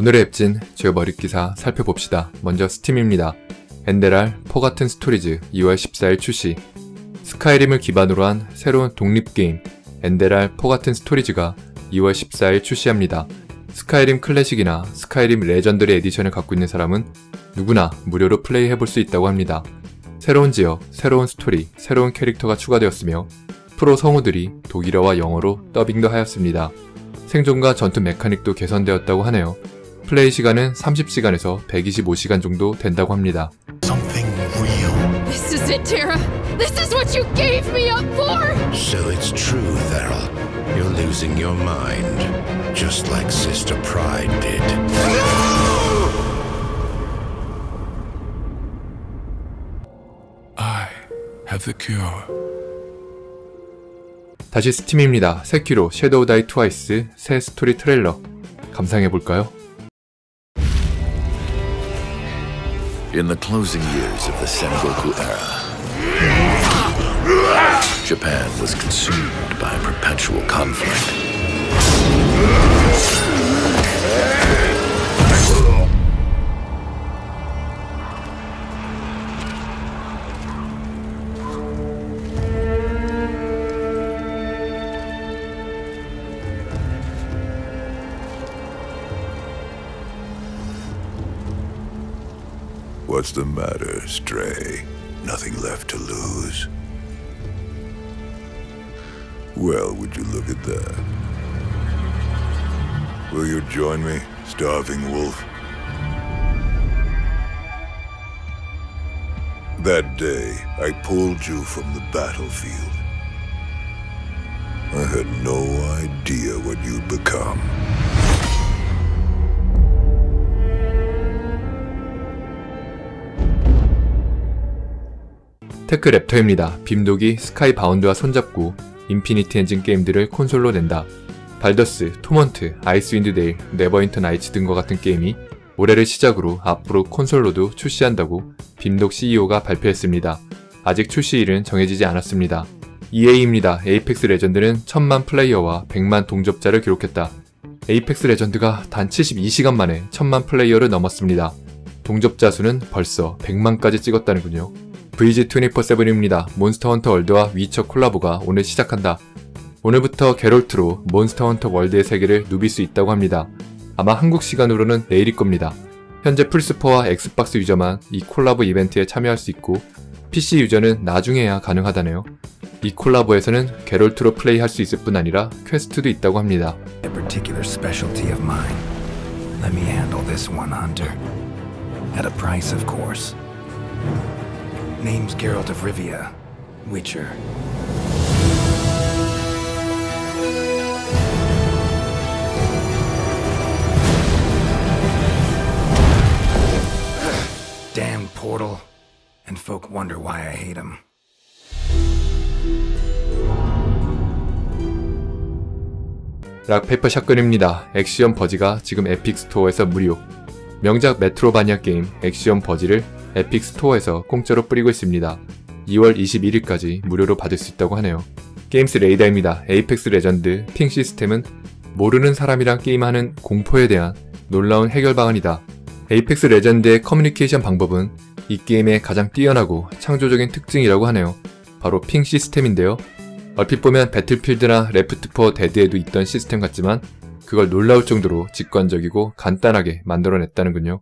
오늘의 앱진 주요 머릿기사 살펴봅시다. 먼저 스팀입니다. 엔데랄 포 같은 스토리즈 2월 14일 출시 스카이림을 기반으로 한 새로운 독립게임 엔데랄 포 같은 스토리즈가 2월 14일 출시합니다. 스카이림 클래식이나 스카이림 레전드리 에디션을 갖고 있는 사람은 누구나 무료로 플레이해볼 수 있다고 합니다. 새로운 지역, 새로운 스토리, 새로운 캐릭터가 추가되었으며 프로 성우들이 독일어와 영어로 더빙도 하였습니다. 생존과 전투 메카닉도 개선되었다고 하네요. 플레이 시간은 30시간에서 125시간 정도 된다고 합니다. Something real. This is it, Tara. This is what you gave me up for. So it's true, Thera. You're losing your mind. Just like Sister Pride did. I have the cure. 다시 스팀입니다. 세키로 섀도우 다이 트와이스 새 스토리 트레일러 감상해 볼까요? In the closing years of the Sengoku era, Japan was consumed by a perpetual conflict. What's the matter, Stray? Nothing left to lose? Well, would you look at that? Will you join me, Starving Wolf? That day, I pulled you from the battlefield. I had no idea what you'd become. 테크 랩터입니다. 빔독이 스카이 바운드와 손잡고 인피니티 엔진 게임들을 콘솔로 낸다. 발더스, 토먼트, 아이스윈드 데일, 네버인터 나이츠 등과 같은 게임이 올해를 시작으로 앞으로 콘솔로도 출시한다고 빔독 CEO가 발표했습니다. 아직 출시일은 정해지지 않았습니다. EA입니다. 에이펙스 레전드는 1000만 플레이어와 100만 동접자를 기록했다. 에이펙스 레전드가 단 72시간 만에 1000만 플레이어를 넘었습니다. 동접자 수는 벌써 100만까지 찍었다는군요. VG24-7입니다. 몬스터 헌터 월드와 위쳐 콜라보가 오늘 시작한다. 오늘부터 게롤트로 몬스터 헌터 월드의 세계를 누빌 수 있다고 합니다. 아마 한국 시간으로는 내일일 겁니다. 현재 플스4와 엑스박스 유저만 이 콜라보 이벤트에 참여할 수 있고 PC 유저는 나중에야 가능하다네요. 이 콜라보에서는 게롤트로 플레이할 수 있을 뿐 아니라 퀘스트도 있다고 합니다. At a price, of course. Name's Geralt of Rivia, Witcher. Damn portal. And folk wonder why I hate him. 락페이퍼 샷건입니다. 액션 버지가 지금 에픽 스토어에서 무료. 명작 메트로바니아 게임 액션 버지를 에픽 스토어에서 공짜로 뿌리고 있습니다. 2월 21일까지 무료로 받을 수 있다고 하네요. 게임스 레이더입니다. 에이펙스 레전드 핑 시스템은 모르는 사람이랑 게임하는 공포에 대한 놀라운 해결 방안이다. 에이펙스 레전드의 커뮤니케이션 방법은 이 게임의 가장 뛰어나고 창조적인 특징이라고 하네요. 바로 핑 시스템인데요. 얼핏 보면 배틀필드나 레프트4 데드에도 있던 시스템 같지만 그걸 놀라울 정도로 직관적이고 간단하게 만들어냈다는군요.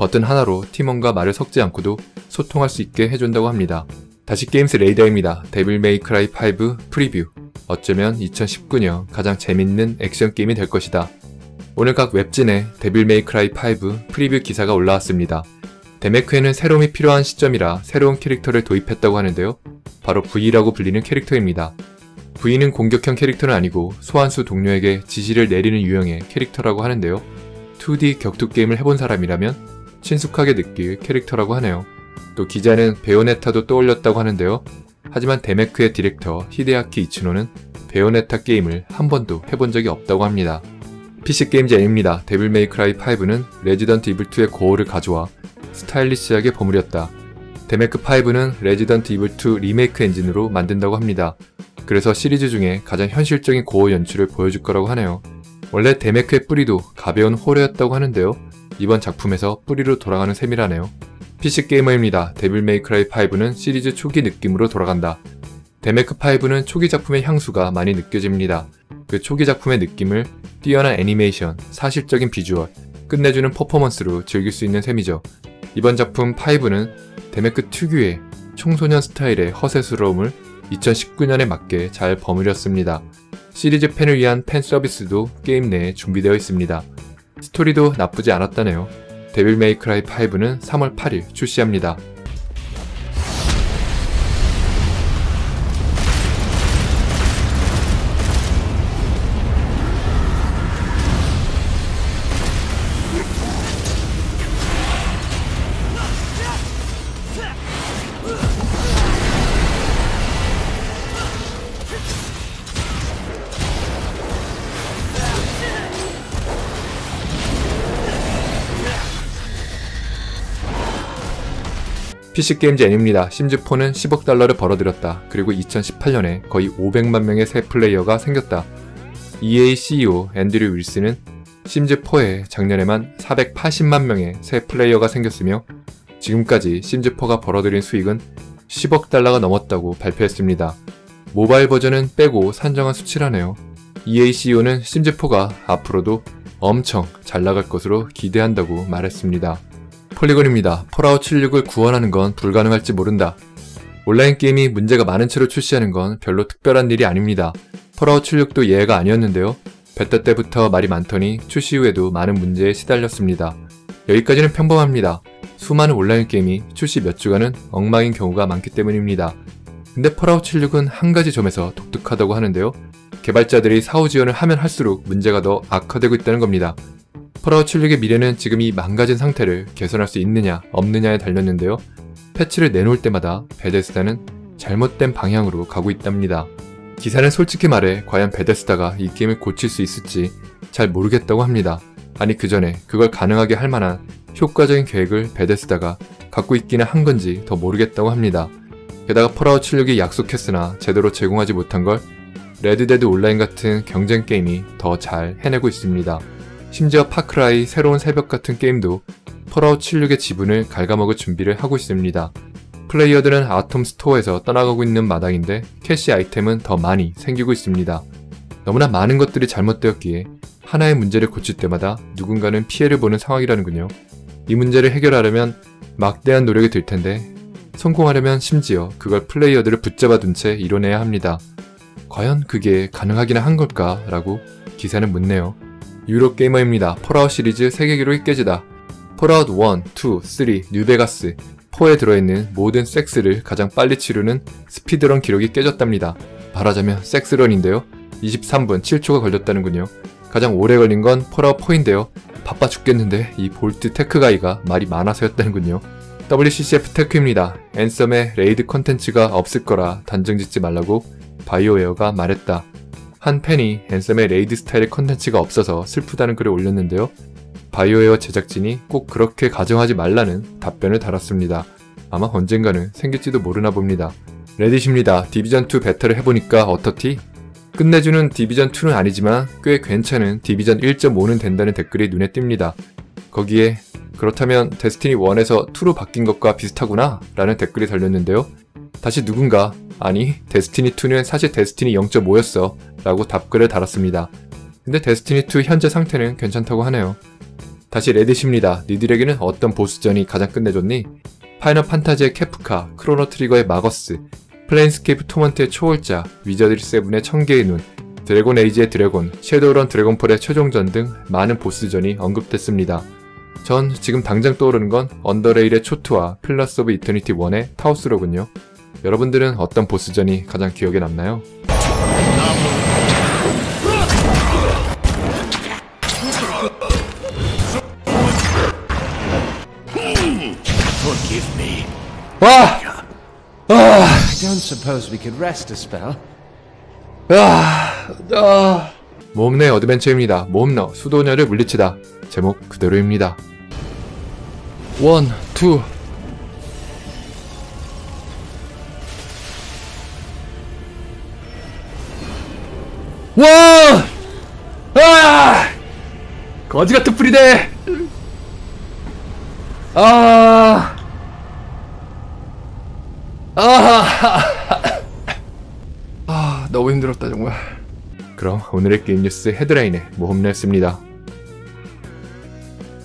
버튼 하나로 팀원과 말을 섞지 않고도 소통할 수 있게 해준다고 합니다. 다시 게임스 레이더입니다. 데빌 메이 크라이 5 프리뷰. 어쩌면 2019년 가장 재밌는 액션 게임이 될 것이다. 오늘 각 웹진에 데빌 메이 크라이 5 프리뷰 기사가 올라왔습니다. 데메크에는 새로움이 필요한 시점이라 새로운 캐릭터를 도입했다고 하는데요. 바로 V라고 불리는 캐릭터입니다. V는 공격형 캐릭터는 아니고 소환수 동료에게 지시를 내리는 유형의 캐릭터라고 하는데요. 2D 격투 게임을 해본 사람이라면 친숙하게 느낄 캐릭터라고 하네요. 또 기자는 베요네타도 떠올렸다고 하는데요. 하지만 데메크의 디렉터 히데아키 이츠노는 베요네타 게임을 한 번도 해본 적이 없다고 합니다. PC게임즈입니다. 데빌 메이 크라이 5는 레지던트 이블 2의 고어를 가져와 스타일리시하게 버무렸다. 데메크 5는 레지던트 이블 2 리메이크 엔진으로 만든다고 합니다. 그래서 시리즈 중에 가장 현실적인 고어 연출을 보여줄 거라고 하네요. 원래 데메크의 뿌리도 가벼운 호러였다고 하는데요. 이번 작품에서 뿌리로 돌아가는 셈이라네요. PC 게이머입니다. 데빌 메이크라이 5는 시리즈 초기 느낌으로 돌아간다. 데메크 5는 초기 작품의 향수가 많이 느껴집니다. 그 초기 작품의 느낌을 뛰어난 애니메이션, 사실적인 비주얼, 끝내주는 퍼포먼스로 즐길 수 있는 셈이죠. 이번 작품 5는 데메크 특유의 청소년 스타일의 허세스러움을 2019년에 맞게 잘 버무렸습니다. 시리즈 팬을 위한 팬 서비스도 게임 내에 준비되어 있습니다. 스토리도 나쁘지 않았다네요. 데빌 메이크라이 5는 3월 8일 출시합니다. PC게임즈 N입니다. 심즈4는 10억 달러를 벌어들였다. 그리고 2018년에 거의 500만 명의 새 플레이어가 생겼다. EA CEO 앤드류 윌슨은 심즈4에 작년에만 480만 명의 새 플레이어가 생겼으며 지금까지 심즈4가 벌어들인 수익은 10억 달러가 넘었다고 발표했습니다. 모바일 버전은 빼고 산정한 수치라네요. EA CEO는 심즈4가 앞으로도 엄청 잘 나갈 것으로 기대한다고 말했습니다. 폴리곤입니다. 폴아웃 76을 구원하는 건 불가능할지 모른다. 온라인 게임이 문제가 많은 채로 출시하는 건 별로 특별한 일이 아닙니다. 폴아웃 76도 예외가 아니었는데요. 베타 때부터 말이 많더니 출시 후에도 많은 문제에 시달렸습니다. 여기까지는 평범합니다. 수많은 온라인 게임이 출시 몇 주간은 엉망인 경우가 많기 때문입니다. 근데 폴아웃 76은 한 가지 점에서 독특하다고 하는데요. 개발자들이 사후 지원을 하면 할수록 문제가 더 악화되고 있다는 겁니다. 폴아웃 76의 미래는 지금 이 망가진 상태를 개선할 수 있느냐 없느냐에 달렸는데요. 패치를 내놓을 때마다 베데스다는 잘못된 방향으로 가고 있답니다. 기사는 솔직히 말해 과연 베데스다가 이 게임을 고칠 수 있을지 잘 모르겠다고 합니다. 아니 그 전에 그걸 가능하게 할 만한 효과적인 계획을 베데스다가 갖고 있기는 한 건지 더 모르겠다고 합니다. 게다가 폴아웃 76이 약속했으나 제대로 제공하지 못한 걸 레드데드 온라인 같은 경쟁 게임이 더 잘 해내고 있습니다. 심지어 파크라이 새로운 새벽 같은 게임도 폴아웃 76의 지분을 갉아먹을 준비를 하고 있습니다. 플레이어들은 아톰 스토어에서 떠나가고 있는 마당인데 캐시 아이템은 더 많이 생기고 있습니다. 너무나 많은 것들이 잘못되었기에 하나의 문제를 고칠 때마다 누군가는 피해를 보는 상황이라는군요. 이 문제를 해결하려면 막대한 노력이 들 텐데 성공하려면 심지어 그걸 플레이어들을 붙잡아 둔 채 이뤄내야 합니다. 과연 그게 가능하기는 한 걸까? 라고 기사는 묻네요. 유로 게이머입니다. 폴아웃 시리즈 세계 기록이 깨지다. 폴아웃 1, 2, 3, 뉴베가스, 4에 들어있는 모든 섹스를 가장 빨리 치르는 스피드런 기록이 깨졌답니다. 말하자면 섹스런인데요. 23분 7초가 걸렸다는군요. 가장 오래 걸린 건 폴아웃 4인데요. 바빠 죽겠는데 이 볼트 테크가이가 말이 많아서였다는군요. WCCF 테크입니다. 앤썸의 레이드 컨텐츠가 없을 거라 단정 짓지 말라고 바이오웨어가 말했다. 한 팬이 앤썸의 레이드 스타일의 컨텐츠가 없어서 슬프다는 글을 올렸는데요. 바이오웨어 제작진이 꼭 그렇게 가정하지 말라는 답변을 달았습니다. 아마 언젠가는 생길지도 모르나 봅니다. 레딧입니다. 디비전2 베타를 해보니까 어떻디? 끝내주는 디비전2는 아니지만 꽤 괜찮은 디비전 1.5는 된다는 댓글이 눈에 띕니다. 거기에 그렇다면 데스티니 1에서 2로 바뀐 것과 비슷하구나 라는 댓글이 달렸는데요. 다시 누군가 아니 데스티니2는 사실 데스티니 0.5였어 라고 답글을 달았습니다. 근데 데스티니2 현재 상태는 괜찮다고 하네요. 다시 레딧입니다. 니들에게는 어떤 보스전이 가장 끝내줬니? 파이널 판타지의 케프카, 크로노 트리거의 마거스, 플레인스케이프 토먼트의 초월자, 위저드리 세븐의 천개의 눈, 드래곤 에이지의 드래곤, 섀도우런 드래곤폴의 최종전 등 많은 보스전이 언급됐습니다. 전 지금 당장 떠오르는 건 언더레일의 초트와 플러스 오브 이터니티 1의 타우스로군요. 여러분들은 어떤 보스전이 가장 기억에 남나요? 와! I don't suppose we could rest a spell. 모험 내 어드벤처입니다. 모험러 수도녀를 물리치다. 제목 그대로입니다. 원, 투. 원! 아! 거지 같은 프리데. 아. 아. 아, 너무 힘들었다 정말. 그럼 오늘의 게임 뉴스 헤드라인의 모험이었습니다.